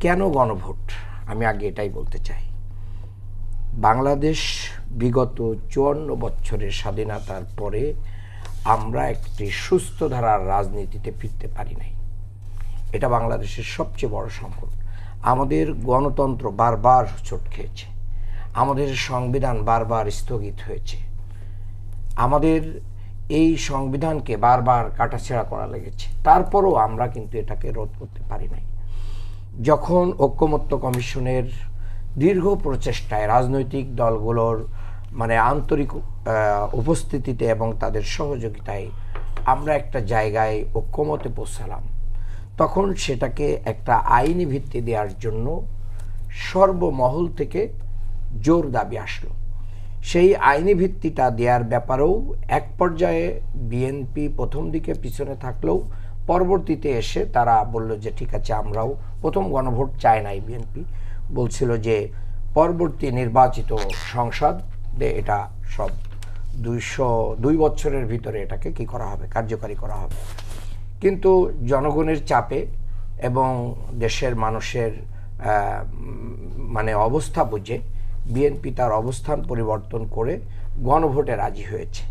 কেন গণভোট? আমি আগে এটাই বলতে চাই। বাংলাদেশ বিগত চুয়ান্ন বছরের স্বাধীনতার পরে আমরা একটি সুস্থ ধারার রাজনীতিতে ফিরতে পারি নাই। এটা বাংলাদেশের সবচেয়ে বড় সংকট। আমাদের গণতন্ত্র বারবার চোট খেয়েছে। আমাদের সংবিধান বারবার স্থগিত হয়েছে। আমাদের এই সংবিধানকে বারবার কাটাছেড়া করা লেগেছে। তারপরও আমরা কিন্তু এটাকে রোধ করতে পারি নাই। যখন ঐক্যমত্য কমিশনের দীর্ঘ প্রচেষ্টায় রাজনৈতিক দলগুলোর মানে আন্তরিক উপস্থিতিতে এবং তাদের সহযোগিতায় আমরা একটা জায়গায় ঐক্যমতে পৌঁছালাম, তখন সেটাকে একটা আইনি ভিত্তি দেওয়ার জন্য সর্বমহল থেকে জোর দাবি আসলো। সেই আইনি ভিত্তিটা দেওয়ার ব্যাপারেও এক পর্যায়ে বিএনপি প্রথম দিকে পিছনে থাকলেও পরবর্তীতে এসে তারা বলল যে, ঠিক আছে, আমরাও প্রথম গণভোট চায় নাই। বিএনপি বলছিল যে, পরবর্তী নির্বাচিত সংসদে এটা সব দুইশো দুই বছরের ভিতরে এটাকে কি করা হবে, কার্যকারী করা হবে। কিন্তু জনগণের চাপে এবং দেশের মানুষের মানে অবস্থা বুঝে বিএনপি তার অবস্থান পরিবর্তন করে গণভোটে রাজি হয়েছে।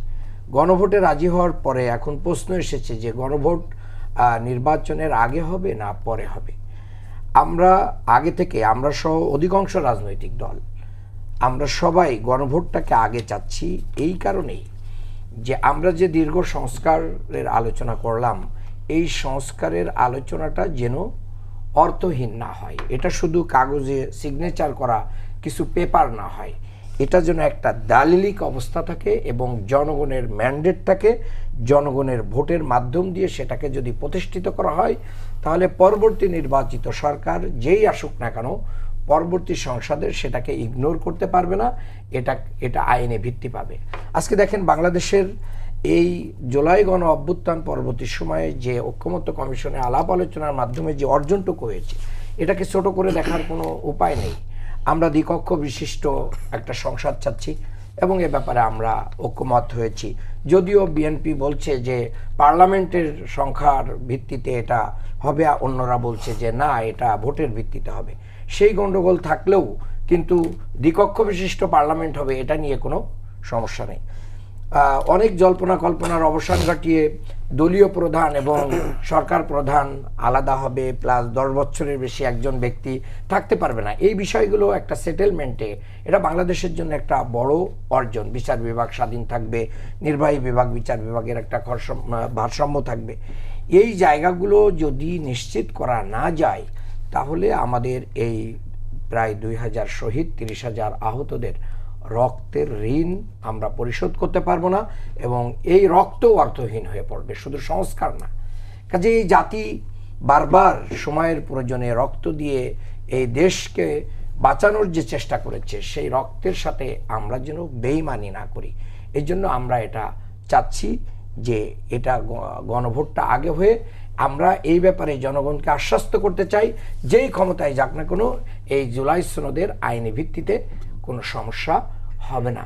গণভোটে রাজি হওয়ার পরে এখন প্রশ্ন এসেছে যে গণভোট নির্বাচনের আগে হবে না পরে হবে? আমরা আগে থেকে, আমরা সহ অধিকাংশ রাজনৈতিক দল, আমরা সবাই গণভোটটাকে আগে চাচ্ছি এই কারণেই যে আমরা যে দীর্ঘ সংস্কারের আলোচনা করলাম, এই সংস্কারের আলোচনাটা যেন অর্থহীন না হয়। এটা শুধু কাগজে সিগনেচার করা কিছু পেপার না হয়। এটা যেন একটা দালিলিক অবস্থা থাকে এবং জনগণের ম্যান্ডেট থাকে, জনগণের ভোটের মাধ্যম দিয়ে সেটাকে যদি প্রতিষ্ঠিত করা হয়, তাহলে পরবর্তী নির্বাচিত সরকার যেই আসুক না কেন, পরবর্তী সংসদের সেটাকে ইগনোর করতে পারবে না, এটা এটা আইনে ভিত্তি পাবে। আজকে দেখেন বাংলাদেশের এই জুলাই গণ অভ্যুত্থান পরবর্তী সময়ে যে ঐক্যমত্য কমিশনে আলাপ আলোচনার মাধ্যমে যে অর্জনটুকু হয়েছে, এটাকে ছোট করে দেখার কোনো উপায় নেই। আমরা দ্বিকক্ষ বিশিষ্ট একটা সংসদ চাচ্ছি এবং এ ব্যাপারে আমরা ঐক্যমত হয়েছি। যদিও বিএনপি বলছে যে পার্লামেন্টের সংখ্যার ভিত্তিতে এটা হবে অন্যরা বলছে যে না, এটা ভোটের ভিত্তিতে হবে। সেই গণ্ডগোল থাকলেও কিন্তু দ্বিকক্ষ বিশিষ্ট পার্লামেন্ট হবে, এটা নিয়ে কোনো সমস্যা নেই। অনেক জল্পনা কল্পনার অবসান ঘটিয়ে দলীয় প্রধান এবং সরকার প্রধান আলাদা হবে প্লাস দশ বছরের বেশি একজন ব্যক্তি থাকতে পারবে না। এই বিষয়গুলো একটা সেটেলমেন্টে এটা বাংলাদেশের জন্য একটা বড় অর্জন। বিচার বিভাগ স্বাধীন থাকবে, নির্বাহী বিভাগ, বিচার বিভাগের একটা ভারসাম্য থাকবে। এই জায়গাগুলো যদি নিশ্চিত করা না যায়, তাহলে আমাদের এই প্রায় দুই হাজার শহীদ, তিরিশ হাজার আহতদের রক্তের ঋণ আমরা পরিশোধ করতে পারব না এবং এই রক্তও অর্থহীন হয়ে পড়বে, শুধু সংস্কার না। কাজে এই জাতি বারবার সময়ের প্রয়োজনে রক্ত দিয়ে এই দেশকে বাঁচানোর যে চেষ্টা করেছে, সেই রক্তের সাথে আমরা যেন বেইমানি না করি। এই জন্য আমরা এটা চাচ্ছি যে এটা গণভোটটা আগে হয়ে আমরা এই ব্যাপারে জনগণকে আশ্বস্ত করতে চাই। যেই ক্ষমতায় যাক না কোনো, এই জুলাই সনদের আইনি ভিত্তিতে কোনো সমস্যা হবে না।